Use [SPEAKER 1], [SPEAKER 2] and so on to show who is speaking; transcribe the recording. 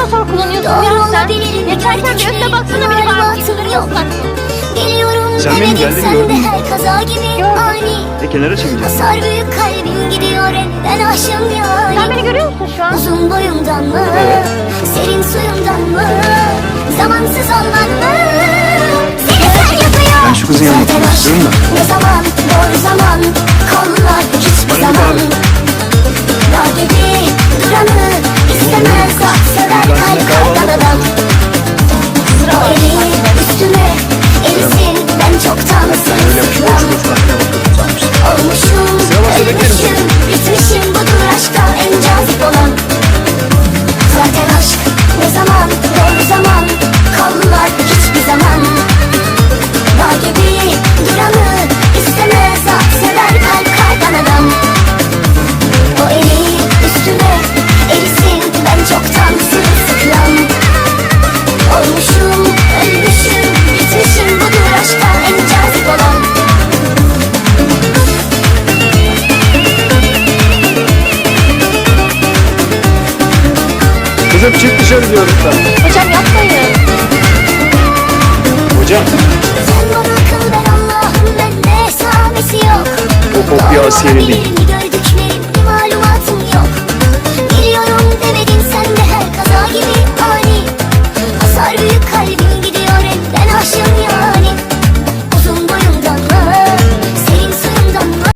[SPEAKER 1] motor kullanıyorsun
[SPEAKER 2] Doğru
[SPEAKER 1] ya sen? Geçerken bir önüne baksana biri var.
[SPEAKER 2] Hatırım yok. Geliyorum
[SPEAKER 3] Sen benim
[SPEAKER 2] demedim
[SPEAKER 3] geldiğimi
[SPEAKER 2] sen
[SPEAKER 3] gördün
[SPEAKER 2] de
[SPEAKER 3] mü?
[SPEAKER 2] her kaza gibi ani
[SPEAKER 3] E kenara çekeceğim.
[SPEAKER 2] Hasar büyük kalbim gidiyor elden aşım yani
[SPEAKER 1] Sen beni görüyor musun şu an?
[SPEAKER 2] Uzun boyumdan mı?
[SPEAKER 3] Evet.
[SPEAKER 2] Serin suyumdan mı? Zamansız olman mı? Seni sen yapıyor
[SPEAKER 3] Ben şu kızın yanına oturmak istiyorum da.
[SPEAKER 2] Ne zaman
[SPEAKER 3] Kızım çık dışarı diyorum sana.
[SPEAKER 1] Hocam yapmayın.
[SPEAKER 3] Hocam.
[SPEAKER 2] Sen bana akıl ver Allah'ım bende esamesi yok
[SPEAKER 3] O kopya Asiye'nin değil.